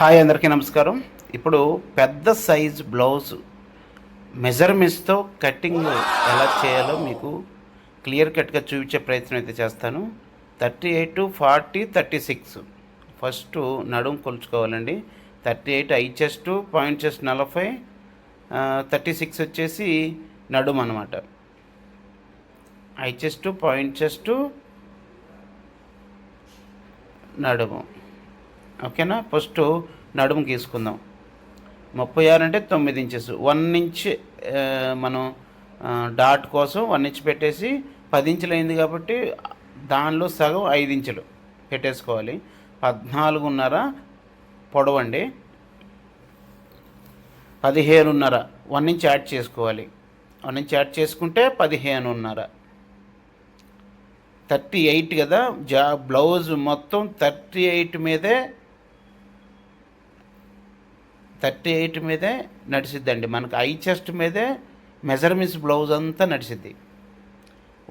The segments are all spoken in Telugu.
హాయ్ అందరికీ నమస్కారం. ఇప్పుడు పెద్ద సైజ్ బ్లౌజ్ మెజర్మెంట్స్తో కటింగ్ ఎలా చేయాలో మీకు క్లియర్ కట్గా చూపించే ప్రయత్నం అయితే చేస్తాను. Thirty eight to forty thirty six. First నడుం కొలుచుకోవాలండి. Thirty eight I chest point chest నలభై థర్టీ సిక్స్ వచ్చేసి నడుం అనమాట ఐ చెస్ట్ పాయింట్ చెస్ట్ నడుము. ఓకేనా? ఫస్ట్ నడుము గీసుకుందాం. ముప్పై ఆరు అంటే తొమ్మిది ఇంచెస్. వన్ ఇంచ్ మనం డాట్ కోసం వన్ ఇంచ్ పెట్టేసి పది ఇంచులు అయింది కాబట్టి దానిలో సగం ఐదు ఇంచులు పెట్టేసుకోవాలి. పద్నాలుగున్నర పొడవండి. పదిహేనున్నర వన్ ఇంచ్ యాడ్ చేసుకోవాలి. వన్ ఇంచ్ యాడ్ చేసుకుంటే పదిహేనున్నర. థర్టీ ఎయిట్ కదా? జా బ్లౌజ్ మొత్తం థర్టీ ఎయిట్ మీదే థర్టీ ఎయిట్ మీదే నడిచిద్దండి మనకు ఐ చెస్ట్ మీదే మెజర్మెంట్స్ బ్లౌజ్ అంతా నడిచిద్ది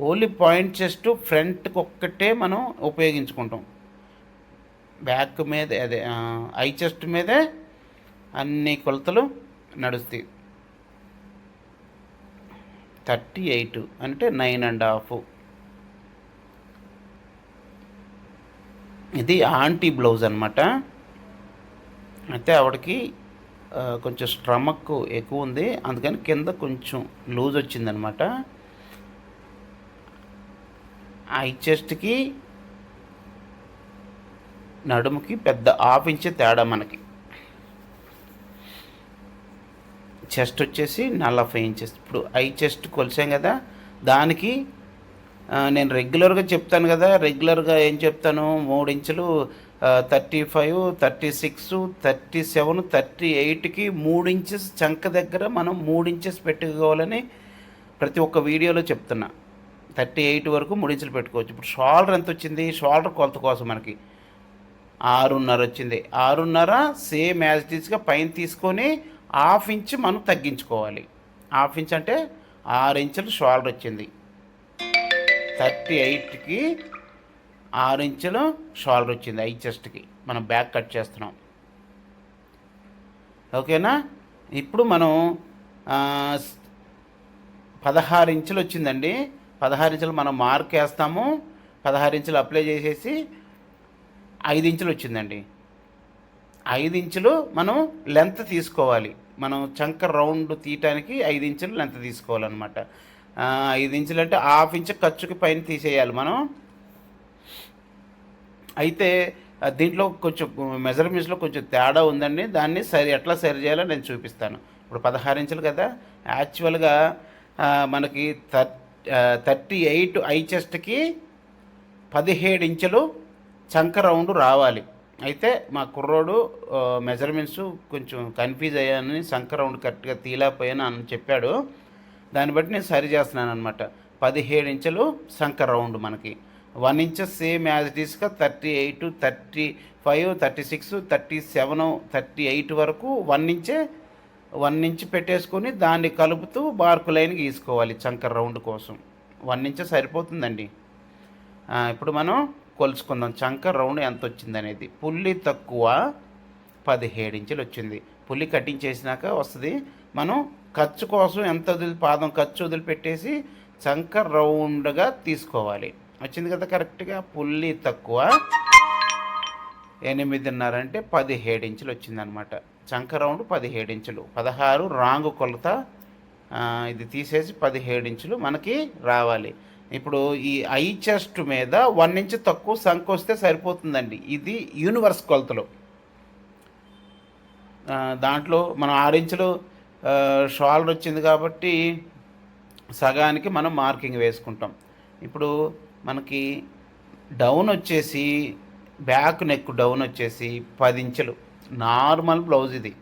ఓన్లీ పాయింట్ చెస్ట్ ఫ్రంట్కి ఒక్కటే మనం ఉపయోగించుకుంటాం. బ్యాక్ మీద అదే ఐ చెస్ట్ మీదే అన్ని కొలతలు నడుస్తాయి. థర్టీ ఎయిట్ అంటే నైన్ అండ్ హాఫ్. ఇది ఆంటీ బ్లౌజ్ అనమాట అయితే ఆవిడకి కొంచెం స్ట్రమక్ ఎక్కువ ఉంది. అందుకని కింద కొంచెం లూజ్ వచ్చిందనమాట. ఐ చెస్ట్కి నడుముకి పెద్ద హాఫ్ ఇంచ్ తేడా మనకి. చెస్ట్ వచ్చేసి నలభై ఇంచెస్. ఇప్పుడు ఐ చెస్ట్ కొలిసాం కదా దానికి నేను రెగ్యులర్గా చెప్తాను కదా రెగ్యులర్గా ఏం చెప్తాను? మూడు ఇంచులు thirty five thirty six thirty seven thirty ఎయిట్కి మూడు ఇంచెస్ చంక దగ్గర మనం మూడు ఇంచెస్ పెట్టుకోవాలని ప్రతి ఒక్క వీడియోలో చెప్తున్నా. థర్టీ ఎయిట్ వరకు మూడు ఇంచులు పెట్టుకోవచ్చు. ఇప్పుడు షోల్డర్ ఎంత వచ్చింది? షోల్డర్ కొలత కోసం మనకి. ఆరున్నర వచ్చింది. ఆరున్నర సేమ్ యాజ్ టీస్గా పైన తీసుకొని హాఫ్ ఇంచ్ మనం తగ్గించుకోవాలి. హాఫ్ ఇంచ్ అంటే ఆరు ఇంచులు షోల్డర్ వచ్చింది. థర్టీ ఎయిట్కి ఆరు ఇంచులు షోల్డర్ వచ్చింది ఐ చెస్ట్కి. మనం బ్యాక్ కట్ చేస్తున్నాం. ఓకేనా? ఇప్పుడు మనం పదహారు ఇంచులు వచ్చిందండి. పదహారు ఇంచులు మనం మార్క్ వేస్తాము. పదహారు ఇంచులు అప్లై చేసేసి ఐదు ఇంచులు వచ్చిందండి. ఐదు ఇంచులు మనం లెంత్ తీసుకోవాలి. మనం చంక రౌండ్ తీయటానికి ఐదు ఇంచులు లెంత్ తీసుకోవాలన్నమాట. ఐదు ఇంచులు అంటే హాఫ్ ఇంచు ఖర్చుకి పైన తీసేయాలి మనం. అయితే దీంట్లో కొంచెం మెజర్మెంట్స్లో కొంచెం తేడా ఉందండి. దాన్ని సరి ఎట్లా సరి చేయాలో నేను చూపిస్తాను. ఇప్పుడు పదహారు ఇంచులు కదా యాక్చువల్గా మనకి థర్టీ ఎయిట్ ఐ చెస్ట్కి పదిహేడు ఇంచులు చంక రౌండ్ రావాలి. అయితే మా కుర్రోడు మెజర్మెంట్స్ కొంచెం కన్ఫ్యూజ్ అయ్యానని చంక రౌండ్ కరెక్ట్గా తీయలేకపోయాను అని చెప్పాడు. దాన్ని బట్టి నేను సరి చేస్తున్నాను అనమాట పదిహేడు ఇంచులు సంక రౌండ్ మనకి. One inches same as it ఈస్గా thirty eight thirty five thirty six thirty seven thirty eight వరకు వన్ ఇంచే వన్ ఇంచ్ పెట్టేసుకొని దాన్ని కలుపుతూ బార్కు లైన్ గీసుకోవాలి చంక రౌండ్ కోసం. వన్ ఇంచ్ సరిపోతుందండి. ఇప్పుడు మనం కొలుచుకుందాం చంక రౌండ్ ఎంత వచ్చింది అనేది పుల్లి తక్కువ పదిహేడు ఇంచులు వచ్చింది. పుల్లి కటింగ్ చేసినాక వస్తుంది. మనం ఖర్చు కోసం ఎంత వదిలి పాదం ఖర్చు వదిలిపెట్టేసి చంకర రౌండ్గా తీసుకోవాలి. వచ్చింది కదా కరెక్ట్గా? పుల్లి తక్కువ. ఎనిమిదిన్నర అంటే పదిహేడు ఇంచులు వచ్చిందనమాట. చంక రౌండ్ పదిహేడు ఇంచులు. పదహారు రాంగు కొలత. ఇది తీసేసి పదిహేడు ఇంచులు మనకి రావాలి. ఇప్పుడు ఈ ఐ చెస్ట్ మీద వన్ ఇంచ్ తక్కువ సంఖ వస్తే సరిపోతుందండి. ఇది యూనివర్స్ కొలతలు. దాంట్లో మనం ఆరు ఇంచులు షాల్డ్ వచ్చింది కాబట్టి సగానికి మనం మార్కింగ్ వేసుకుంటాం. ఇప్పుడు మనకి డౌన్ వచ్చేసి బ్యాక్ నెక్ డౌన్ వచ్చేసి పది ఇంచులు నార్మల్ బ్లౌజ్ ఇది.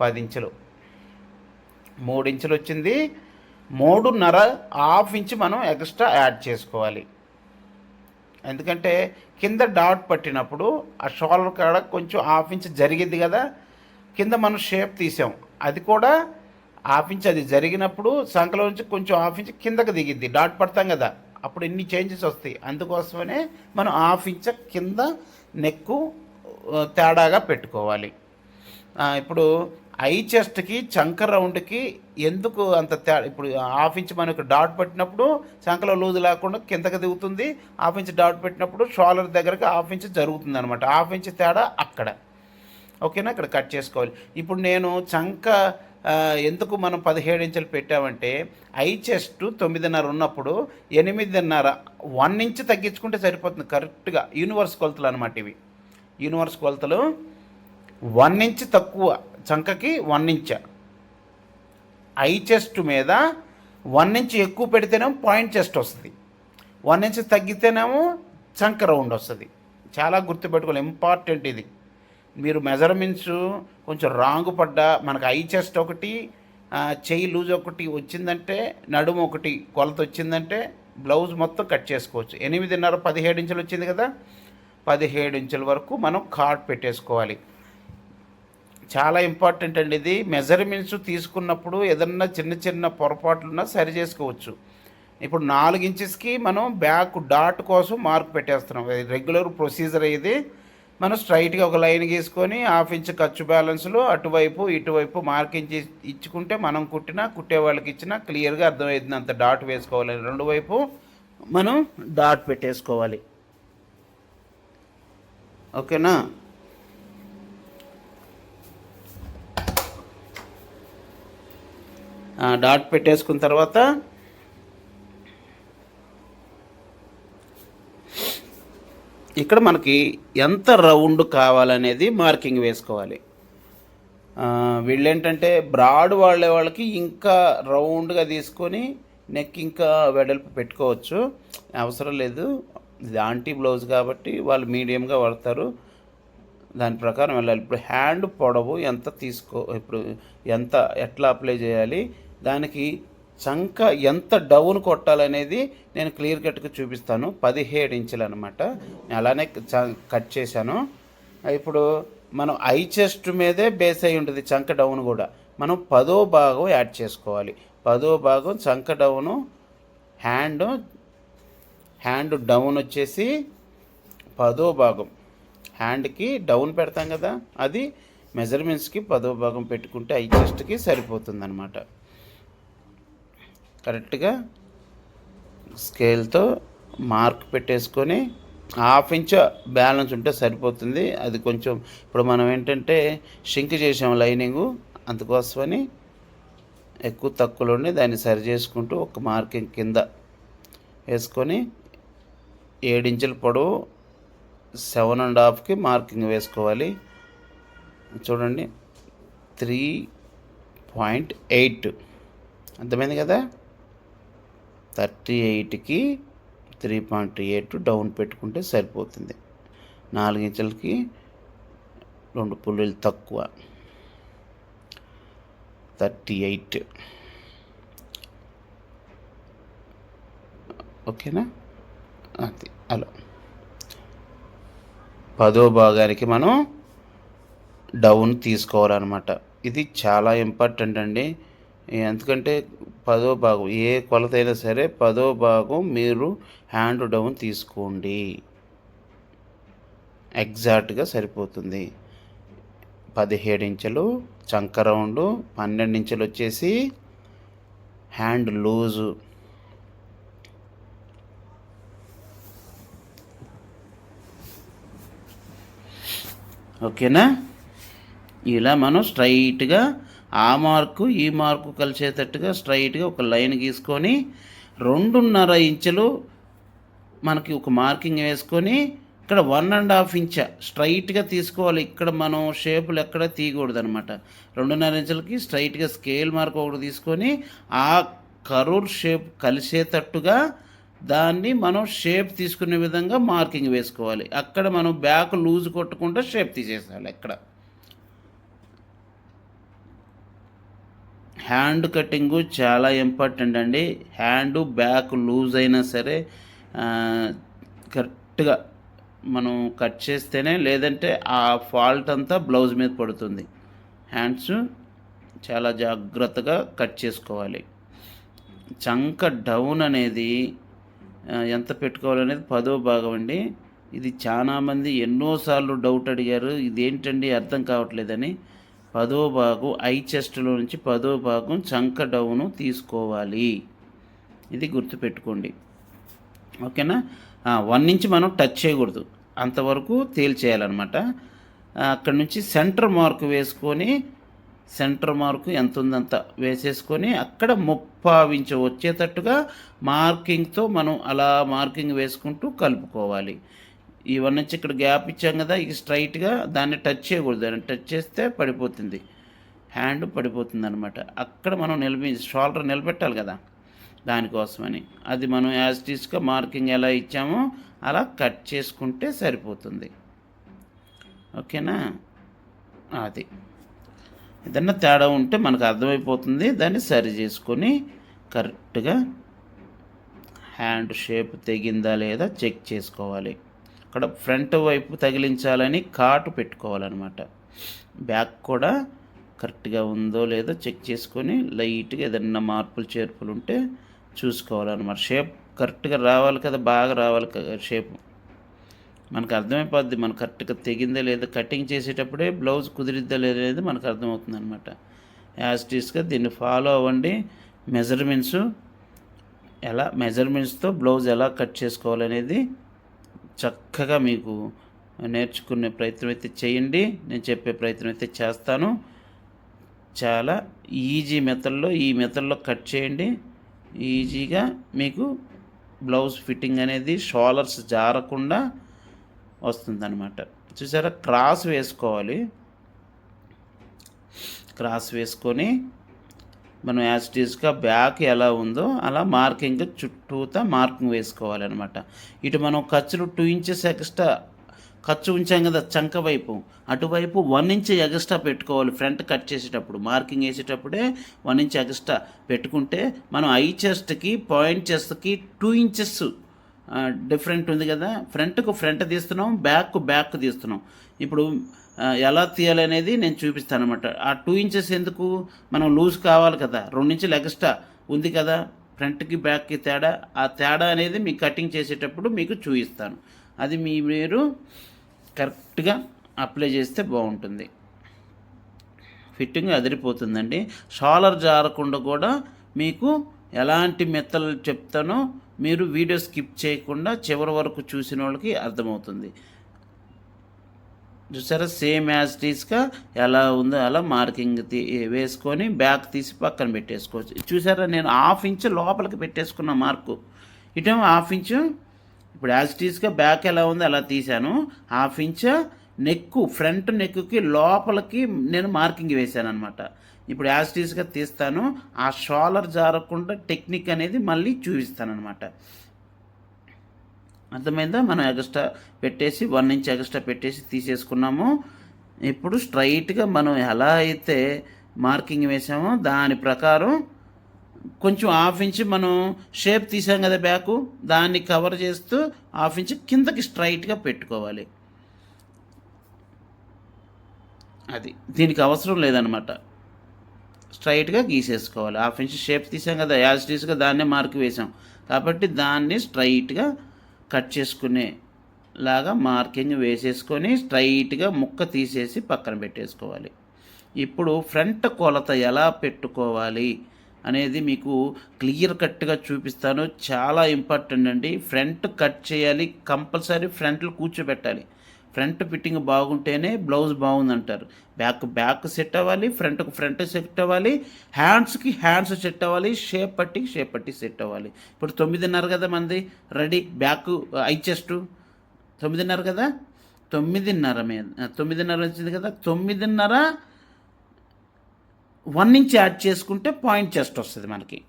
పది ఇంచులు మూడు ఇంచులు వచ్చింది. మూడున్నర హాఫ్ ఇంచ్ మనం ఎక్స్ట్రా యాడ్ చేసుకోవాలి. ఎందుకంటే కింద డాట్ పట్టినప్పుడు ఆ షోల్డర్ కాడ కొంచెం హాఫ్ ఇంచ్ జరిగింది కదా కింద మనం షేప్ తీసాం. అది కూడా హాఫ్ ఇంచ్ అది జరిగినప్పుడు సంకలో నుంచి కొంచెం హాఫ్ ఇంచ్ కిందకి దిగిద్ది డాట్ పడతాం కదా. అప్పుడు ఎన్ని చేంజెస్ వస్తాయి? అందుకోసమనే మనం హాఫ్ ఇంచ్ కింద నెక్కు తేడాగా పెట్టుకోవాలి. ఇప్పుడు ఐ చెస్ట్కి చంక రౌండ్కి ఎందుకు అంత తే ఇప్పుడు హాఫ్ ఇంచ్ మనకు డాట్ పెట్టినప్పుడు చంకలో లూజ్ లేకుండా కిందకి దిగుతుంది. హాఫ్ ఇంచ్ డాట్ పెట్టినప్పుడు షోలర్ దగ్గరకి హాఫ్ ఇంచ్ జరుగుతుంది అనమాట హాఫ్ ఇంచ్ తేడా అక్కడ. ఓకేనా? ఇక్కడ కట్ చేసుకోవాలి. ఇప్పుడు నేను చంక ఎందుకు మనం పదిహేడు ఇంచులు పెట్టామంటే ఐ చెస్ట్ తొమ్మిదిన్నర ఉన్నప్పుడు ఎనిమిదిన్నర వన్ ఇంచ్ తగ్గించుకుంటే సరిపోతుంది కరెక్ట్గా. యూనివర్స్ కొలతలు అనమాట ఇవి. యూనివర్స్ కొలతలు వన్ ఇంచ్ తక్కువ చంకకి వన్ ఇంచ్. ఐ చెస్ట్ మీద వన్ ఇంచ్ ఎక్కువ పెడితేనేమో పాయింట్ చెస్ట్ వస్తుంది. వన్ ఇంచ్ తగ్గితేనేమో చంక రౌండ్ వస్తుంది. చాలా గుర్తుపెట్టుకోవాలి ఇంపార్టెంట్ ఇది. మీరు మెజర్మెంట్స్ కొంచెం రాంగ్ పడ్డా మనకు ఐ చెస్ట్ ఒకటి చెయ్యి లూజ్ ఒకటి వచ్చిందంటే నడుము ఒకటి కొలత వచ్చిందంటే బ్లౌజ్ మొత్తం కట్ చేసుకోవచ్చు. ఎనిమిదిన్నర పదిహేడు ఇంచులు వచ్చింది కదా పదిహేడు ఇంచుల వరకు మనం కార్డ్ పెట్టేసుకోవాలి. చాలా ఇంపార్టెంట్ అండి ఇది. మెజర్మెంట్స్ తీసుకున్నప్పుడు ఏదన్నా చిన్న చిన్న పొరపాట్లున్నా సరి చేసుకోవచ్చు. ఇప్పుడు నాలుగు ఇంచెస్కి మనం బ్యాక్ డాట్ కోసం మార్క్ పెట్టేస్తున్నాం. రెగ్యులర్ ప్రొసీజర్ ఇది. మనం స్ట్రైట్గా ఒక లైన్ గీసుకొని హాఫ్ ఇంచ్ ఖర్చు బ్యాలెన్స్లో అటువైపు ఇటువైపు మార్కింగ్ ఇచ్చుకుంటే మనం కుట్టినా కుట్టే వాళ్ళకి ఇచ్చినా క్లియర్గా అర్థమవుతుంది అంత డాట్ వేసుకోవాలి. రెండు వైపు మనం డాట్ పెట్టేసుకోవాలి. ఓకేనా? డాట్ పెట్టేసుకున్న తర్వాత ఇక్కడ మనకి ఎంత రౌండ్ కావాలనేది మార్కింగ్ వేసుకోవాలి. వీళ్ళేంటంటే బ్రాడ్ వాళ్ళే వాళ్ళకి ఇంకా రౌండ్గా తీసుకొని నెక్ ఇంకా వెడల్పు పెట్టుకోవచ్చు. అవసరం లేదు. ఇది ఆంటీ బ్లౌజ్ కాబట్టి వాళ్ళు మీడియంగా వాడతారు. దాని ప్రకారం వెళ్ళాలి. ఇప్పుడు హ్యాండ్ పొడవు ఎంత తీసుకో ఇప్పుడు ఎంత ఎట్లా అప్లై చేయాలి? దానికి చంక ఎంత డౌన్ కొట్టాలనేది నేను క్లియర్ కట్గా చూపిస్తాను. పదిహేడు ఇంచులు అనమాట అలానే చ- కట్ చేశాను. ఇప్పుడు మనం ఐ చెస్ట్ మీదే బేస్ అయి ఉంటుంది చంక డౌన్ కూడా. మనం పదో భాగం యాడ్ చేసుకోవాలి. పదో భాగం చంక డౌను హ్యాండ్ హ్యాండ్ డౌన్ వచ్చేసి పదో భాగం. హ్యాండ్కి డౌన్ పెడతాం కదా అది మెజర్మెంట్స్కి పదో భాగం పెట్టుకుంటే ఐ చెస్ట్కి సరిపోతుంది అనమాట కరెక్ట్గా స్కేల్తో మార్క్ పెట్టేసుకొని హాఫ్ ఇంచ్ బ్యాలెన్స్ ఉంటే సరిపోతుంది. అది కొంచెం ఇప్పుడు మనం ఏంటంటే షింక్ చేసాం లైనింగు అందుకోసమని ఎక్కువ తక్కువలోనే దాన్ని సరి చేసుకుంటూ ఒక మార్కింగ్ కింద వేసుకొని ఏడించుల పొడవు సెవెన్ అండ్ హాఫ్కి మార్కింగ్ వేసుకోవాలి. చూడండి త్రీ పాయింట్ ఎయిట్. అర్థమైంది కదా? థర్టీ ఎయిట్కి త్రీ పాయింట్ ఎయిట్ డౌన్ పెట్టుకుంటే సరిపోతుంది. నాలుగు ఇంచులకి రెండు పుల్లులు తక్కువ. Thirty eight. ఓకేనా? అది అలా పదో భాగానికి మనం డౌన్ తీసుకోవాలన్నమాట. ఇది చాలా ఇంపార్టెంట్ అండి. ఎందుకంటే పదో భాగం ఏ కొలత అయినా సరే పదో భాగం మీరు హ్యాండ్ డౌన్ తీసుకోండి. ఎగ్జాక్ట్గా సరిపోతుంది. పదిహేడు ఇంచులు చంక రౌండ్ పన్నెండు ఇంచులు వచ్చేసి హ్యాండ్ లూజు ఓకేనా? ఇలా మనం స్ట్రైట్గా ఆ మార్కు ఈ మార్కు కలిసేటట్టుగా స్ట్రైట్గా ఒక లైన్ గీసుకొని రెండున్నర ఇంచులు మనకి ఒక మార్కింగ్ వేసుకొని ఇక్కడ వన్ అండ్ హాఫ్ ఇంచ స్ట్రైట్గా తీసుకోవాలి. ఇక్కడ మనం షేపులు ఎక్కడ తీయకూడదు అనమాట రెండున్నర ఇంచులకి స్ట్రైట్గా స్కేల్ మార్క్ ఒకటి తీసుకొని ఆ కరూర్ షేప్ కలిసేటట్టుగా దాన్ని మనం షేప్ తీసుకునే విధంగా మార్కింగ్ వేసుకోవాలి. అక్కడ మనం బ్యాక్ లూజ్ కొట్టకుండా షేప్ తీసేసాలి ఎక్కడ? హ్యాండ్ కటింగు చాలా ఇంపార్టెంట్ అండి. హ్యాండ్ బ్యాక్ లూజ్ అయినా సరే కరెక్ట్గా మనం కట్ చేస్తేనే లేదంటే ఆ ఫాల్ట్ అంతా బ్లౌజ్ మీద పడుతుంది. హ్యాండ్స్ చాలా జాగ్రత్తగా కట్ చేసుకోవాలి. చంక డౌన్ అనేది ఎంత పెట్టుకోవాలనేది పదో భాగం అండి. ఇది చాలామంది ఎన్నోసార్లు డౌట్ అడిగారు. ఇదేంటండి అర్థం కావట్లేదని. పదో భాగం ఐ చెస్ట్లో నుంచి పదో భాగం చంక డౌను తీసుకోవాలి. ఇది గుర్తుపెట్టుకోండి. ఓకేనా? వన్ నుంచి మనం టచ్ చేయకూడదు. అంతవరకు తేల్చేయాలన్నమాట. అక్కడ నుంచి సెంటర్ మార్క్ వేసుకొని సెంటర్ మార్కు ఎంత ఉందంత వేసేసుకొని అక్కడ ముప్పావించ వచ్చేటట్టుగా మార్కింగ్తో మనం అలా మార్కింగ్ వేసుకుంటూ కలుపుకోవాలి. ఇవన్నీ నుంచి ఇక్కడ గ్యాప్ ఇచ్చాం కదా ఇక స్ట్రైట్గా దాన్ని టచ్ చేయకూడదు. దాన్ని టచ్ చేస్తే పడిపోతుంది. హ్యాండ్ పడిపోతుంది అనమాట అక్కడ మనం నిలబి షోల్డర్ నిలబెట్టాలి కదా దానికోసమని. అది మనం యాజ్ టీస్గా మార్కింగ్ ఎలా ఇచ్చామో అలా కట్ చేసుకుంటే సరిపోతుంది. ఓకేనా? అది. ఏదన్నా తేడా ఉంటే మనకు అర్థమైపోతుంది. దాన్ని సరి చేసుకొని కరెక్ట్గా హ్యాండ్ షేప్ తెగిందా లేదా చెక్ చేసుకోవాలి. అక్కడ ఫ్రంట్ వైపు తగిలించాలని కాటు పెట్టుకోవాలన్నమాట. బ్యాక్ కూడా కరెక్ట్గా ఉందో లేదో చెక్ చేసుకొని లైట్గా ఏదన్నా మార్పులు చేర్పులు ఉంటే చూసుకోవాలన్నమాట. షేప్ కరెక్ట్గా రావాలి కదా బాగా రావాలి కదా షేప్. మనకు అర్థమైపోద్ది మనకు కరెక్ట్గా తెగిందా లేదా కటింగ్ చేసేటప్పుడే బ్లౌజ్ కుదిరిద్దా లేదా అనేది మనకు అర్థమవుతుంది అనమాట యాజ్ టీస్గా దీన్ని ఫాలో అవ్వండి. మెజర్మెంట్స్ ఎలా మెజర్మెంట్స్తో బ్లౌజ్ ఎలా కట్ చేసుకోవాలనేది చక్కగా మీకు నేర్చుకునే ప్రయత్నం అయితే చేయండి. నేను చెప్పే ప్రయత్నం అయితే చేస్తాను. చాలా ఈజీ మెథడ్లో ఈ మెథడ్లో కట్ చేయండి. ఈజీగా మీకు బ్లౌజ్ ఫిట్టింగ్ అనేది షోలర్స్ జారకుండా వస్తుందన్నమాట. చూసారా? క్రాస్ వేసుకోవాలి. క్రాస్ వేసుకొని మనం యాస్టీస్గా బ్యాక్ ఎలా ఉందో అలా మార్కింగ్ చుట్టూతా మార్కింగ్ వేసుకోవాలన్నమాట. ఇటు మనం ఖర్చులు టూ ఇంచెస్ ఎక్స్ట్రా ఖర్చు ఉంచాం కదా చంక వైపు. అటువైపు వన్ ఇంచ్ ఎగస్ట్రా పెట్టుకోవాలి. ఫ్రంట్ కట్ చేసేటప్పుడు మార్కింగ్ వేసేటప్పుడే వన్ ఇంచ్ ఎగస్ట్రా పెట్టుకుంటే మనం ఐ చెస్ట్కి పాయింట్ చెస్ట్కి టూ ఇంచెస్ డిఫరెంట్ ఉంది కదా. ఫ్రంట్కు ఫ్రంట్ తీస్తున్నాం బ్యాక్ బ్యాక్ తీస్తున్నాం. ఇప్పుడు ఎలా తీయాలనేది నేను చూపిస్తాను అనమాట ఆ టూ ఇంచెస్ ఎందుకు? మనం లూజ్ కావాలి కదా. రెండు ఇంచులు ఎక్స్ట్రా ఉంది కదా. ఫ్రంట్కి బ్యాక్కి తేడా. ఆ తేడా అనేది మీకు కటింగ్ చేసేటప్పుడు మీకు చూపిస్తాను. అది మీ మీరు కరెక్ట్గా అప్లై చేస్తే బాగుంటుంది. ఫిట్టింగ్ అదిరిపోతుందండి. షాలర్ జారకుండా కూడా మీకు ఎలాంటి మెత్తలు చెప్తానో మీరు వీడియో స్కిప్ చేయకుండా చివరి వరకు చూసిన వాళ్ళకి అర్థమవుతుంది. చూసారా? సేమ్ యాజ్ టీస్గా ఎలా ఉందో అలా మార్కింగ్ తీ వేసుకొని బ్యాక్ తీసి పక్కన పెట్టేసుకోవచ్చు. చూసారా? నేను హాఫ్ ఇంచ్ లోపలికి పెట్టేసుకున్న మార్కు. ఇటేమో హాఫ్ ఇంచు. ఇప్పుడు యాజ్ టీస్గా బ్యాక్ ఎలా ఉందో అలా తీశాను. హాఫ్ ఇంచ్ నెక్కు ఫ్రంట్ నెక్కుకి లోపలికి నేను మార్కింగ్ వేశాను అనమాట ఇప్పుడు యాజ్ టీస్గా తీస్తాను. ఆ షోలర్ జారకుండా టెక్నిక్ అనేది మళ్ళీ చూపిస్తాను అనమాట అర్థమైందా? మనం ఎక్స్ట్రా పెట్టేసి వన్ ఇంచ్ ఎక్స్ట్రా పెట్టేసి తీసేసుకున్నాము. ఇప్పుడు స్ట్రైట్గా మనం ఎలా అయితే మార్కింగ్ వేసామో దాని ప్రకారం కొంచెం హాఫ్ ఇంచ్ మనం షేప్ తీసాం కదా బ్యాకు దాన్ని కవర్ చేస్తూ హాఫ్ ఇంచ్ కిందకి స్ట్రైట్గా పెట్టుకోవాలి. అది. దీనికి అవసరం లేదనమాట స్ట్రైట్గా గీసేసుకోవాలి. హాఫ్ ఇంచ్ షేప్ తీసాం కదా యాజ్ టీస్గా దాన్నే మార్క్ వేసాం. కాబట్టి దాన్ని స్ట్రైట్గా కట్ చేసుకునే లాగా మార్కింగ్ వేసేసుకొని స్ట్రైట్గా ముక్క తీసేసి పక్కన పెట్టేసుకోవాలి. ఇప్పుడు ఫ్రంట్ కొలత ఎలా పెట్టుకోవాలి అనేది మీకు క్లియర్ కట్గా చూపిస్తాను. చాలా ఇంపార్టెంట్ అండి. ఫ్రంట్ కట్ చేయాలి కంపల్సరీ ఫ్రంట్లో కూర్చోబెట్టాలి. ఫ్రంట్ ఫిట్టింగ్ బాగుంటేనే బ్లౌజ్ బాగుందంటారు. బ్యాక్ బ్యాక్ సెట్ అవ్వాలి ఫ్రంట్కు ఫ్రంట్ సెట్ అవ్వాలి హ్యాండ్స్కి హ్యాండ్స్ సెట్ అవ్వాలి షేప్ పట్టికి షేప్ పట్టి సెట్ అవ్వాలి. ఇప్పుడు తొమ్మిదిన్నర కదా మంది రెడీ బ్యాక్ ఐ చెస్ట్. తొమ్మిదిన్నర కదా? తొమ్మిదిన్నర మీద తొమ్మిదిన్నర వచ్చింది కదా? తొమ్మిదిన్నర వన్ ఇంచ్ యాడ్ చేసుకుంటే పాయింట్ చెస్ట్ వస్తుంది మనకి.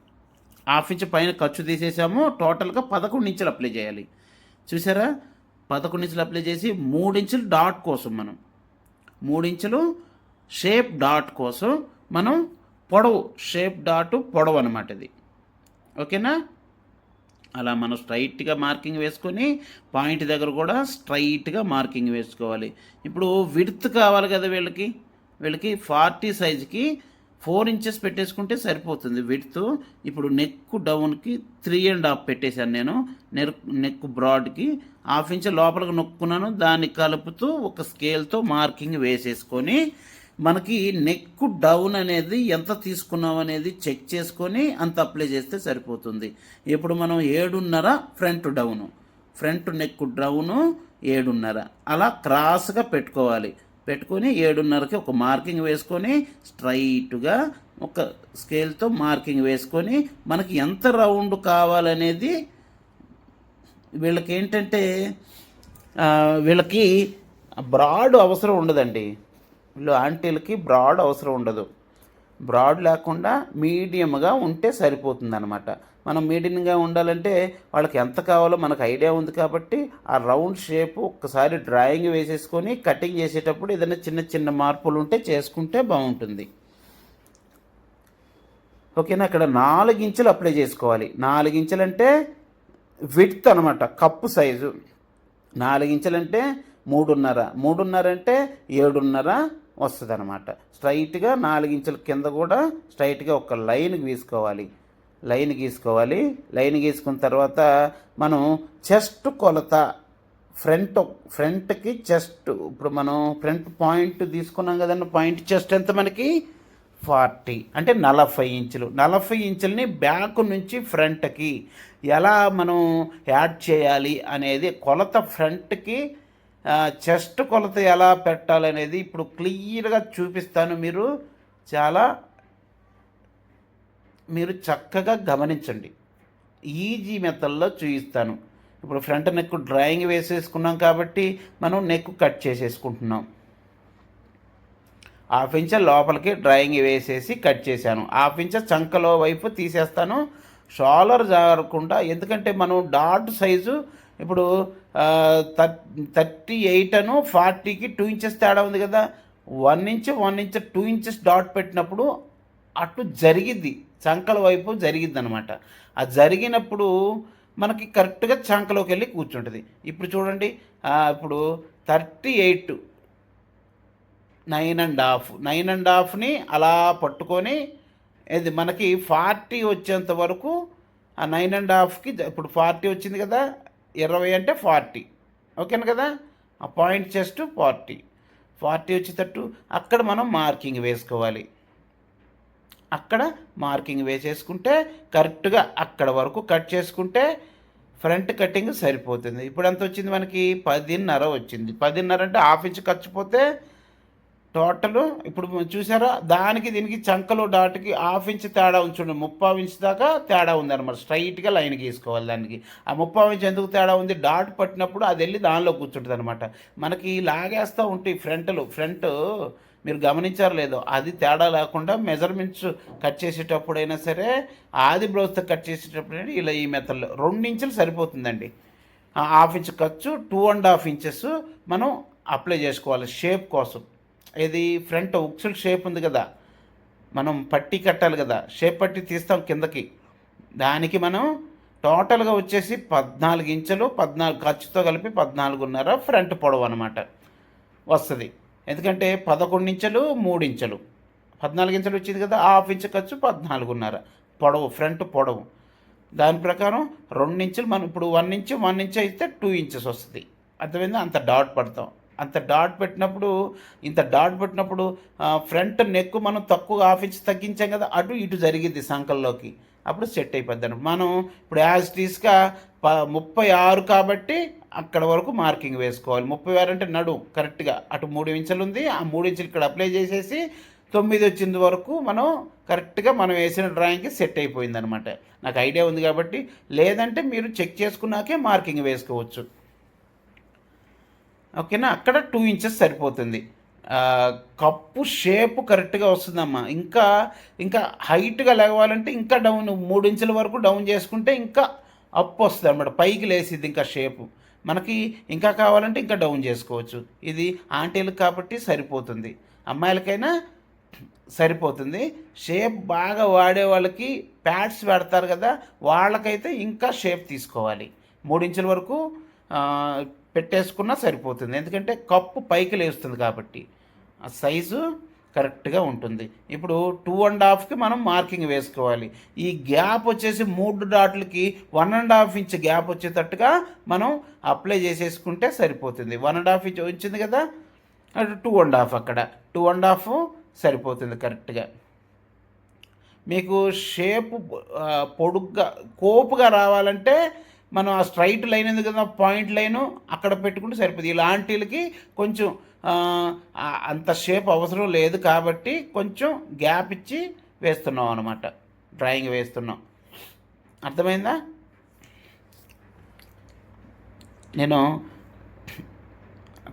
హాఫ్ ఇంచ్ పైన ఖర్చు తీసేసాము టోటల్గా పదకొండు ఇంచులు అప్లై చేయాలి. చూసారా? పదకొండు ఇంచులు అప్లై చేసి మూడు ఇంచులు డాట్ కోసం మనం. మూడు ఇంచులు షేప్ డాట్ కోసం మనం పొడవు షేప్ డాట్ పొడవు అనమాట ఇది. ఓకేనా అలా మనం స్ట్రైట్గా మార్కింగ్ వేసుకొని పాయింట్ దగ్గర కూడా స్ట్రైట్గా మార్కింగ్ వేసుకోవాలి. ఇప్పుడు విడ్త్ కావాలి కదా వీళ్ళకి. వీళ్ళకి ఫార్టీ సైజుకి ఫోర్ ఇంచెస్ పెట్టేసుకుంటే సరిపోతుంది విడ్త్. ఇప్పుడు నెక్ డౌన్కి త్రీ అండ్ హాఫ్ పెట్టేశాను నేను. నెక్ నెక్ బ్రాడ్కి హాఫ్ ఇంచ్ లోపలికి నొక్కున్నాను. దాన్ని కలుపుతూ ఒక స్కేల్తో మార్కింగ్ వేసేసుకొని మనకి నెక్ డౌన్ అనేది ఎంత తీసుకున్నాం అనేది చెక్ చేసుకొని అంత అప్లై చేస్తే సరిపోతుంది. ఇప్పుడు మనం ఏడున్నర front down front neck down ఏడున్నర. అలా క్రాస్గా పెట్టుకోవాలి. పెట్టుకొని ఏడున్నరకి ఒక మార్కింగ్ వేసుకొని స్ట్రైట్గా ఒక స్కేల్తో మార్కింగ్ వేసుకొని మనకి ఎంత రౌండ్ కావాలనేది వీళ్ళకి ఏంటంటే వీళ్ళకి బ్రాడ్ అవసరం ఉండదండి. వీళ్ళు ఆంటీలకి బ్రాడ్ అవసరం ఉండదు. బ్రాడ్ లేకుండా మీడియంగా ఉంటే సరిపోతుంది అనమాట మనం మీడియంగా ఉండాలంటే వాళ్ళకి ఎంత కావాలో మనకు ఐడియా ఉంది కాబట్టి ఆ రౌండ్ షేప్ ఒక్కసారి డ్రాయింగ్ వేసేసుకొని కటింగ్ చేసేటప్పుడు ఏదైనా చిన్న చిన్న మార్పులు ఉంటే చేసుకుంటే బాగుంటుంది. ఓకేనా? అక్కడ నాలుగు ఇంచులు అప్లై చేసుకోవాలి. నాలుగు ఇంచులు అంటే విడ్త్ అనమాట కప్పు సైజు. నాలుగు ఇంచులు అంటే మూడున్నర మూడున్నర అంటే ఏడున్నర వస్తుంది అనమాట స్ట్రైట్గా నాలుగించుల కింద కూడా స్ట్రైట్గా ఒక లైన్ గీసుకోవాలి. లైన్ గీసుకోవాలి. లైన్ గీసుకున్న తర్వాత మనం చెస్ట్ కొలత ఫ్రంట్ ఫ్రంట్కి చెస్ట్. ఇప్పుడు మనం ఫ్రంట్ పాయింట్ తీసుకున్నాం కదండి పాయింట్ చెస్ట్ ఎంత మనకి? ఫార్టీ. అంటే నలభై ఇంచులు. నలభై ఇంచులని బ్యాక్ నుంచి ఫ్రంట్కి ఎలా మనం యాడ్ చేయాలి అనేది కొలత ఫ్రంట్కి చెస్ట్ కొలత ఎలా పెట్టాలనేది ఇప్పుడు క్లియర్గా చూపిస్తాను. మీరు చాలా మీరు చక్కగా గమనించండి. ఈజీ మెథడ్లో చూపిస్తాను ఇప్పుడు ఫ్రంట్ నెక్ డ్రాయింగ్ వేసేసుకున్నాం కాబట్టి మనం నెక్ కట్ చేసేసుకుంటున్నాం. హాఫ్ ఇంచ్ లోపలికి డ్రాయింగ్ వేసేసి కట్ చేశాను. హాఫ్ ఇంచ్ చంకలో వైపు తీసేస్తాను. షాలర్ జారకుండా ఎందుకంటే మనం డాట్ సైజు ఇప్పుడు థర్టీ ఎయిట్ అను ఫార్టీకి టూ ఇంచెస్ తేడా ఉంది కదా. One inch one inch two inches dot పెట్టినప్పుడు అటు జరిగిద్ది. చంకల వైపు జరిగిద్ది అనమాట ఆ జరిగినప్పుడు మనకి కరెక్ట్గా చంకలోకి వెళ్ళి కూర్చుంటుంది. ఇప్పుడు చూడండి ఇప్పుడు thirty eight nine and half nine and హాఫ్ని అలా పట్టుకొని ఇది మనకి ఫార్టీ వచ్చేంత వరకు ఆ నైన్ అండ్ హాఫ్కి ఇప్పుడు ఫార్టీ వచ్చింది కదా ఇరవై అంటే ఫార్టీ. ఓకేనా కదా? ఆ పాయింట్ చెస్ట్ ఫార్టీ. ఫార్టీ వచ్చేటట్టు అక్కడ మనం మార్కింగ్ వేసుకోవాలి. అక్కడ మార్కింగ్ వేసేసుకుంటే కరెక్ట్గా అక్కడ వరకు కట్ చేసుకుంటే ఫ్రంట్ కటింగ్ సరిపోతుంది. ఇప్పుడు ఎంత వచ్చింది మనకి? పదిన్నర వచ్చింది. పదిన్నర అంటే హాఫ్ ఇంచ్ ఖర్చుపోతే టోటల్ ఇప్పుడు చూసారా దానికి దీనికి చంకలు డాట్కి హాఫ్ ఇంచ్ తేడా ఉంచుండి ముప్పావు ఇంచ్ దాకా తేడా ఉంది అనమాట స్ట్రైట్గా లైన్ గీసుకోవాలి దానికి. ఆ ముప్పావు ఇంచ్ ఎందుకు తేడా ఉంది? డాట్ పట్టినప్పుడు అది వెళ్ళి దానిలో కూర్చుంటుంది అనమాట మనకి లాగేస్తూ ఉంటాయి ఫ్రంట్లు. ఫ్రంట్ మీరు గమనించారు లేదో అది తేడా లేకుండా మెజర్మెంట్స్ కట్ చేసేటప్పుడైనా సరే ఆది బ్లౌజ్తో కట్ చేసేటప్పుడైనా ఇలా ఈ మెథడ్లో రెండు ఇంచులు సరిపోతుందండి. ఆ హాఫ్ ఇంచ్ ఖర్చు టూ అండ్ హాఫ్ ఇంచెస్ మనం అప్లై చేసుకోవాలి షేప్ కోసం. ఇది ఫ్రంట్ ఉక్సుల్ షేప్ ఉంది కదా మనం పట్టి కట్టాలి కదా షేప్ పట్టి తీస్తాం కిందకి. దానికి మనం టోటల్గా వచ్చేసి పద్నాలుగు ఇంచులు పద్నాలుగు ఖర్చుతో కలిపి పద్నాలుగున్నర ఫ్రంట్ పొడవు అనమాట వస్తుంది. ఎందుకంటే పదకొండు ఇంచులు మూడు ఇంచులు. పద్నాలుగు ఇంచులు వచ్చింది కదా హాఫ్ ఇంచు ఖర్చు పద్నాలుగున్నర పొడవు ఫ్రంట్ పొడవు. దాని ప్రకారం రెండు ఇంచులు మనం ఇప్పుడు వన్ ఇంచు వన్ ఇంచు అయితే టూ ఇంచెస్ వస్తుంది. అర్థమైందా? అంత డాట్ పడతాం. అంత డాట్ పెట్టినప్పుడు ఇంత డాట్ పెట్టినప్పుడు ఫ్రంట్ నెక్ మనం తక్కువ హాఫ్ ఇంచ్ తగ్గించాం కదా అటు ఇటు జరిగింది సంకల్లోకి అప్పుడు సెట్ అయిపోద్ది అనమాట మనం ఇప్పుడు యాజ్ టీస్గా ప ముప్పై ఆరు కాబట్టి అక్కడ వరకు మార్కింగ్ వేసుకోవాలి. ముప్పై ఆరు అంటే నడు కరెక్ట్గా. అటు మూడు ఇంచులు ఉంది ఆ మూడు ఇంచులు ఇక్కడ అప్లై చేసేసి తొమ్మిది వచ్చింది వరకు మనం కరెక్ట్గా మనం వేసిన డ్రాయింగ్కి సెట్ అయిపోయిందనమాట నాకు ఐడియా ఉంది కాబట్టి లేదంటే మీరు చెక్ చేసుకున్నాకే మార్కింగ్ వేసుకోవచ్చు. ఓకేనా? అక్కడ టూ ఇంచెస్ సరిపోతుంది. కప్పు షేప్ కరెక్ట్గా వస్తుందమ్మా. ఇంకా ఇంకా హైట్గా లేవాలంటే ఇంకా డౌన్ మూడు ఇంచుల వరకు డౌన్ చేసుకుంటే ఇంకా అప్ వస్తుంది అనమాట పైకి లేసిద్ది ఇంకా షేపు మనకి ఇంకా కావాలంటే ఇంకా డౌన్ చేసుకోవచ్చు. ఇది ఆంటీలకు కాబట్టి సరిపోతుంది. అమ్మాయిలకైనా సరిపోతుంది. షేప్ బాగా వాడే వాళ్ళకి ప్యాడ్స్ పెడతారు కదా వాళ్ళకైతే ఇంకా షేప్ తీసుకోవాలి. మూడు ఇంచుల వరకు పెట్టేసుకున్నా సరిపోతుంది. ఎందుకంటే కప్పు పైకి లేస్తుంది కాబట్టి. ఆ సైజు కరెక్ట్గా ఉంటుంది. ఇప్పుడు టూ అండ్ హాఫ్కి మనం మార్కింగ్ వేసుకోవాలి. ఈ గ్యాప్ వచ్చేసి మూడు డాట్లకి one and half inch gap వచ్చేటట్టుగా మనం అప్లై చేసేసుకుంటే సరిపోతుంది. వన్ అండ్ హాఫ్ ఇంచ్ వచ్చింది కదా అటు టూ అండ్ హాఫ్ అక్కడ. టూ అండ్ హాఫ్ సరిపోతుంది కరెక్ట్గా. మీకు షేప్ పొడుగ్గా కోపుగా రావాలంటే మనం ఆ స్ట్రైట్ లైన్ ఎందుకు కదా పాయింట్ లైను అక్కడ పెట్టుకుంటే సరిపోతుంది ఇలాంటికి కొంచెం అంత షేప్ అవసరం లేదు కాబట్టి కొంచెం గ్యాప్ ఇచ్చి వేస్తున్నాం అనమాట డ్రాయింగ్ వేస్తున్నాం. అర్థమైందా? నేను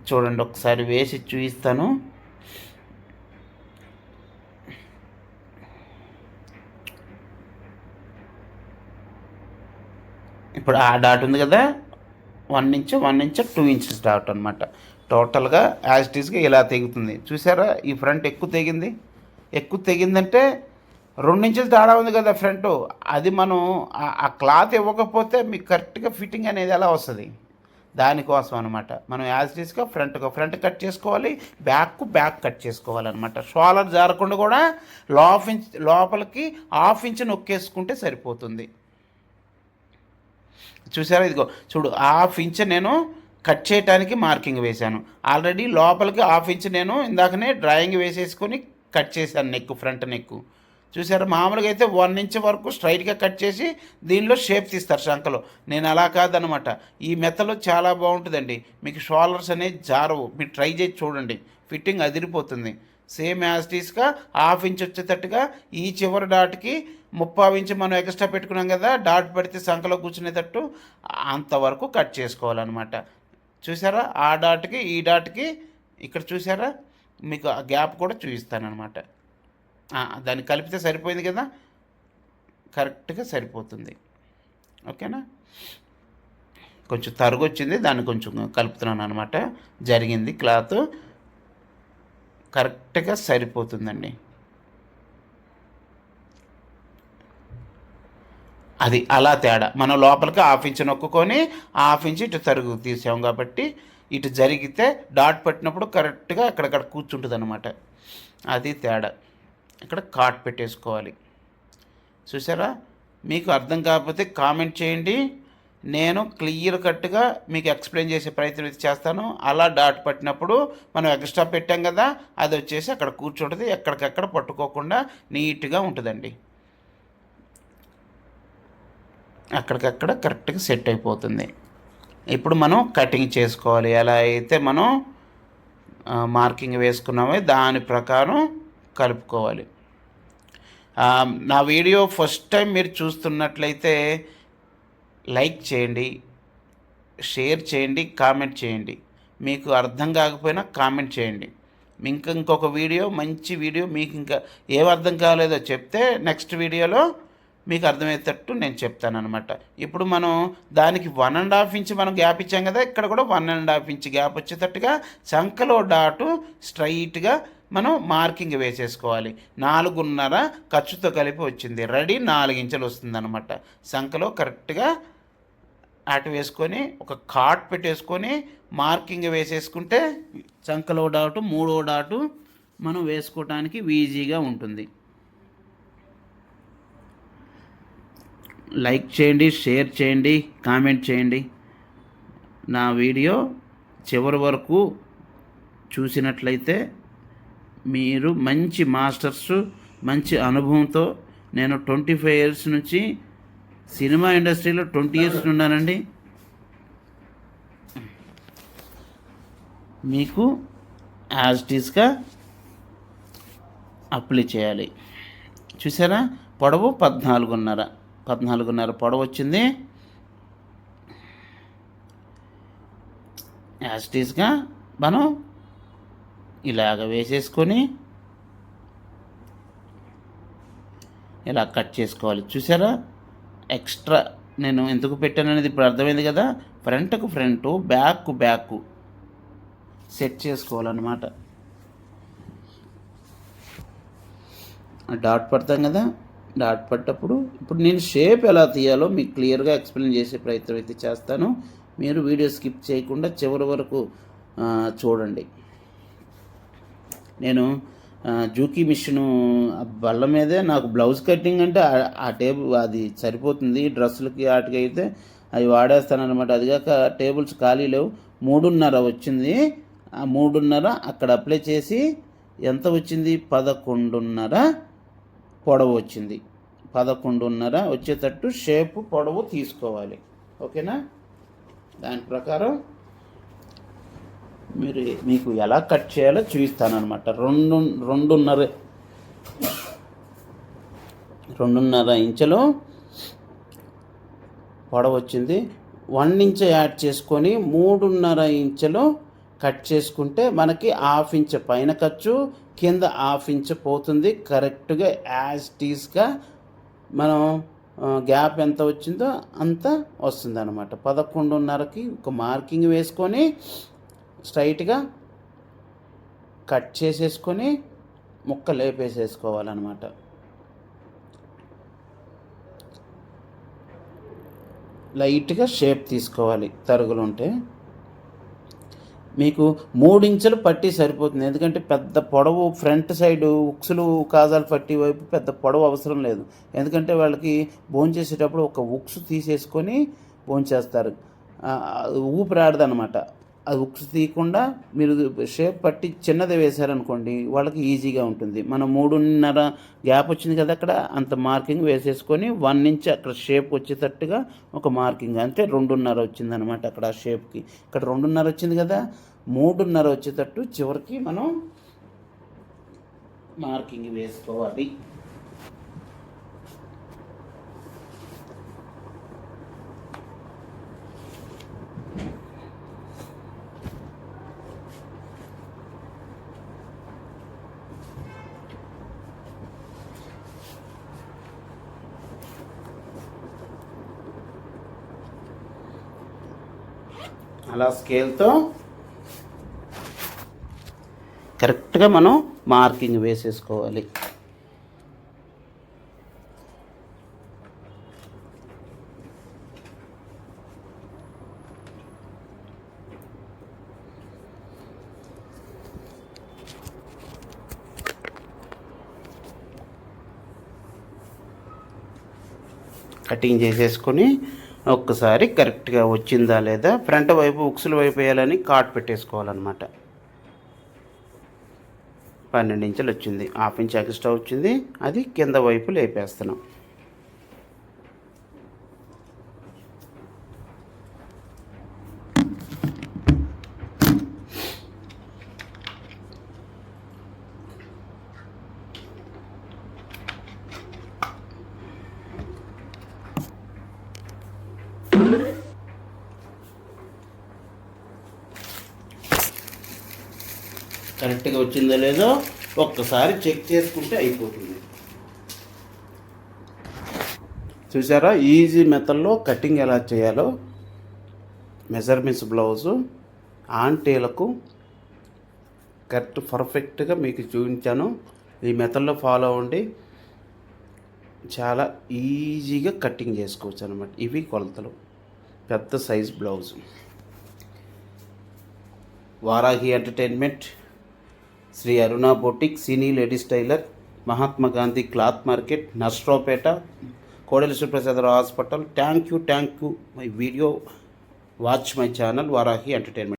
చూడండి ఒకసారి వేసి చూపిస్తాను. ఇప్పుడు ఆ డాట్ ఉంది కదా one inch one inch two inches dot అనమాట టోటల్గా యాజ్ ఇట్ ఇలా తెగుతుంది. చూసారా? ఈ ఫ్రంట్ ఎక్కువ తెగింది. ఎక్కువ తెగిందంటే రెండు ఇంచులు తేడా ఉంది కదా ఫ్రంట్ అది మనం ఆ- క్లాత్ ఇవ్వకపోతే మీకు కరెక్ట్గా ఫిట్టింగ్ అనేది ఎలా వస్తుంది? దానికోసం అనమాట మనం as it front front cut చేసుకోవాలి బ్యాక్ బ్యాక్ కట్ చేసుకోవాలన్నమాట. షోలర్ జారకుండా కూడా లోఫ్ ఇంచ్ లోపలికి హాఫ్ ఇంచ్ నొక్కేసుకుంటే సరిపోతుంది. చూసారా? ఇదిగో చూడు హాఫ్ ఇంచ్ నేను కట్ చేయడానికి మార్కింగ్ వేశాను. ఆల్రెడీ లోపలికి హాఫ్ ఇంచ్ నేను ఇందాకనే డ్రాయింగ్ వేసేసుకొని కట్ చేశాను నెక్ ఫ్రంట్ నెక్ చూసారా? మామూలుగా అయితే వన్ ఇంచ్ వరకు స్ట్రైట్గా కట్ చేసి దీనిలో షేప్ తీస్తారు శంకలో నేను అలా కాదనమాట. ఈ మెత్తలో చాలా బాగుంటుందండి. మీకు షోల్డర్స్ అనేది జారవు. మీరు ట్రై చేసి చూడండి. ఫిట్టింగ్ అదిరిపోతుంది. సేమ్ యాజ్టీస్గా హాఫ్ ఇంచ్ వచ్చేటట్టుగా ఈ చివరి డాట్కి ముప్పావు ఇంచ్ మనం ఎక్స్ట్రా పెట్టుకున్నాం కదా డాట్ పెడితే సంఖలో కూర్చునేటట్టు అంతవరకు కట్ చేసుకోవాలన్నమాట. చూసారా? ఆ డాట్కి ఈ డాట్కి ఇక్కడ చూసారా? మీకు ఆ గ్యాప్ కూడా చూపిస్తానమాట దాన్ని కలిపితే సరిపోయింది కదా? కరెక్ట్గా సరిపోతుంది. ఓకేనా? కొంచెం తరుగు వచ్చింది దాన్ని కొంచెం కలుపుతున్నాను అనమాట జరిగింది క్లాత్. కరెక్ట్గా సరిపోతుందండి. అది అలా తేడా. మనం లోపలికి హాఫ్ ఇంచ్ నొక్కుకొని హాఫ్ ఇంచ్ ఇటు తరుగు తీసాం కాబట్టి ఇటు జరిగితే డాట్ పెట్టినప్పుడు కరెక్ట్గా అక్కడక్కడ కూర్చుంటుంది అనమాట అది తేడా. ఇక్కడ కాట్ పెట్టేసుకోవాలి. చూసారా? మీకు అర్థం కాకపోతే కామెంట్ చేయండి. నేను క్లియర్ కట్గా మీకు ఎక్స్ప్లెయిన్ చేసే ప్రయత్నం అయితే చేస్తాను. అలా డాట్ పట్టినప్పుడు మనం ఎక్స్ట్రా పెట్టాం కదా అది వచ్చేసి అక్కడ కూర్చుంటుంది. ఎక్కడికక్కడ పట్టుకోకుండా నీట్గా ఉంటుందండి. అక్కడికక్కడ కరెక్ట్గా సెట్ అయిపోతుంది. ఇప్పుడు మనం కటింగ్ చేసుకోవాలి. ఎలా అయితే మనం మార్కింగ్ వేసుకున్నామో దాని ప్రకారం కలుపుకోవాలి. నా వీడియో ఫస్ట్ టైం మీరు చూస్తున్నట్లయితే లైక్ చేయండి షేర్ చేయండి కామెంట్ చేయండి. మీకు అర్థం కాకపోయినా కామెంట్ చేయండి. ఇంకా ఇంకొక వీడియో మంచి వీడియో మీకు ఇంకా ఏం అర్థం కాలేదో చెప్తే నెక్స్ట్ వీడియోలో మీకు అర్థమయ్యేటట్టు నేను చెప్తానమాట ఇప్పుడు మనం దానికి వన్ అండ్ హాఫ్ ఇంచ్ మనం గ్యాప్ ఇచ్చాం కదా ఇక్కడ కూడా one and half inch gap వచ్చేటట్టుగా చంకలో డాటు స్ట్రైట్గా మనం మార్కింగ్ వేసేసుకోవాలి. నాలుగున్నర ఖర్చుతో కలిపి వచ్చింది. రెడీ నాలుగు ఇంచులు వస్తుంది అనమాట సంఖలో కరెక్ట్గా అటు వేసుకొని ఒక కార్డ్ పెట్టేసుకొని మార్కింగ్ వేసేసుకుంటే చంకలో డాటు మూడో డాటు మనం వేసుకోవటానికి ఈజీగా ఉంటుంది. లైక్ చేయండి షేర్ చేయండి కామెంట్ చేయండి. నా వీడియో చివరి వరకు చూసినట్లయితే మీరు మంచి మాస్టర్స్ మంచి అనుభవంతో నేను ట్వంటీ ఫైవ్ ఇయర్స్ నుంచి సినిమా ఇండస్ట్రీలో ట్వంటీ ఇయర్స్ ఉన్నానండి. మీకు యాజ్ టీస్గా అప్లై చేయాలి. చూసారా? పొడవు పద్నాలుగున్నర. పద్నాలుగున్నర పొడవు వచ్చింది. యాజ్ టీస్గా మనం ఇలాగ వేసేసుకొని ఇలా కట్ చేసుకోవాలి. చూసారా? ఎక్స్ట్రా నేను ఎందుకు పెట్టాను అనేది ఇప్పుడు అర్థమైంది కదా. ఫ్రంట్కు ఫ్రంట్ బ్యాక్ బ్యాక్ సెట్ చేసుకోవాలన్నమాట. డాట్ పడతాం కదా. డాట్ పడ్డప్పుడు ఇప్పుడు నేను షేప్ ఎలా తీయాలో మీకు క్లియర్గా ఎక్స్ప్లెయిన్ చేసే ప్రయత్నం అయితే చేస్తాను. మీరు వీడియో స్కిప్ చేయకుండా చివరి వరకు చూడండి. నేను జూకీ మిషన్ ఆ బల్ల మీదే నాకు బ్లౌజ్ కటింగ్ అంటే ఆ- ఆ టేబుల్ అది సరిపోతుంది. డ్రెస్సులకి వాటికి అయితే అవి వాడేస్తానమాట అది కాక టేబుల్స్ ఖాళీ లేవు. మూడున్నర వచ్చింది. ఆ మూడున్నర అక్కడ అప్లై చేసి ఎంత వచ్చింది? పదకొండున్నర పొడవు వచ్చింది. పదకొండున్నర వచ్చేటట్టు షేపు పొడవు తీసుకోవాలి. ఓకేనా? దాని ప్రకారం మీరు మీకు ఎలా కట్ చేయాలో చూపిస్తానమాట రెండు రెండున్నర రెండున్నర ఇంచులు పొడవు వచ్చింది. వన్ ఇంచ్ యాడ్ చేసుకొని మూడున్నర ఇంచులు కట్ చేసుకుంటే మనకి హాఫ్ ఇంచ్ పైన ఖర్చు కింద హాఫ్ ఇంచ్ పోతుంది. కరెక్ట్గా యాజ్ టీస్గా మనం గ్యాప్ ఎంత వచ్చిందో అంత వస్తుంది అనమాట పదకొండున్నరకి ఒక మార్కింగ్ వేసుకొని స్ట్రైట్గా కట్ చేసేసుకొని ముక్క లేపేసేసుకోవాలన్నమాట లైట్గా షేప్ తీసుకోవాలి తరుగులు ఉంటే మీకు ఇంచులు పట్టి సరిపోతుంది. ఎందుకంటే పెద్ద పొడవు ఫ్రంట్ సైడ్ ఉక్సులు కాజాలు పట్టి వైపు పెద్ద పొడవు అవసరం లేదు. ఎందుకంటే వాళ్ళకి భోంచేసేటప్పుడు ఒక ఉక్సు తీసేసుకొని భోంచేస్తారు ఊపిరాడదనమాట అది ఉక్సు తీయకుండా మీరు షేప్ పట్టి చిన్నది వేశారనుకోండి వాళ్ళకి ఈజీగా ఉంటుంది. మనం మూడున్నర గ్యాప్ వచ్చింది కదా అక్కడ అంత మార్కింగ్ వేసేసుకొని వన్ ఇంచ్ అక్కడ షేప్ వచ్చేటట్టుగా ఒక మార్కింగ్ అంటే రెండున్నర వచ్చింది అనమాట అక్కడ ఆ షేప్కి. ఇక్కడ రెండున్నర వచ్చింది కదా మూడున్నర వచ్చేటట్టు చివరికి మనం మార్కింగ్ వేసుకోవాలి. అలా స్కేల్తో కరెక్ట్గా మనం మార్కింగ్ వేసేసుకోవాలి. కటింగ్ చేసేసుకొని ఒక్కసారి కరెక్ట్గా వచ్చిందా లేదా? ఫ్రంట్ వైపు ఉక్సులు వైపు వేయాలని కాట్ పెట్టేసుకోవాలన్నమాట. పన్నెండు ఇంచులు వచ్చింది హాఫ్ ఇంచ్ ఎక్స్ట్రా వచ్చింది. అది కింద వైపు లేపేస్తున్నాం. కరెక్ట్గా వచ్చిందో లేదో ఒక్కసారి చెక్ చేసుకుంటే అయిపోతుంది. చూసారా? ఈజీ మెథడ్లో కటింగ్ ఎలా చేయాలో మెజర్మెంట్స్ బ్లౌజు ఆంటీలకు కరెక్ట్ పర్ఫెక్ట్గా మీకు చూపించాను. ఈ మెథడ్లో ఫాలో అవ్వండి. చాలా ఈజీగా కటింగ్ చేసుకోవచ్చు అనమాట ఇవి కొలతలు. పెద్ద size blouse. Varahi entertainment. Shri Aruna boutique cine ladies tailor Mahatma Gandhi cloth market Narasaraopet Kodela Sivaprasada Rao hospital. Thank you thank you my video watch my channel Varahi entertainment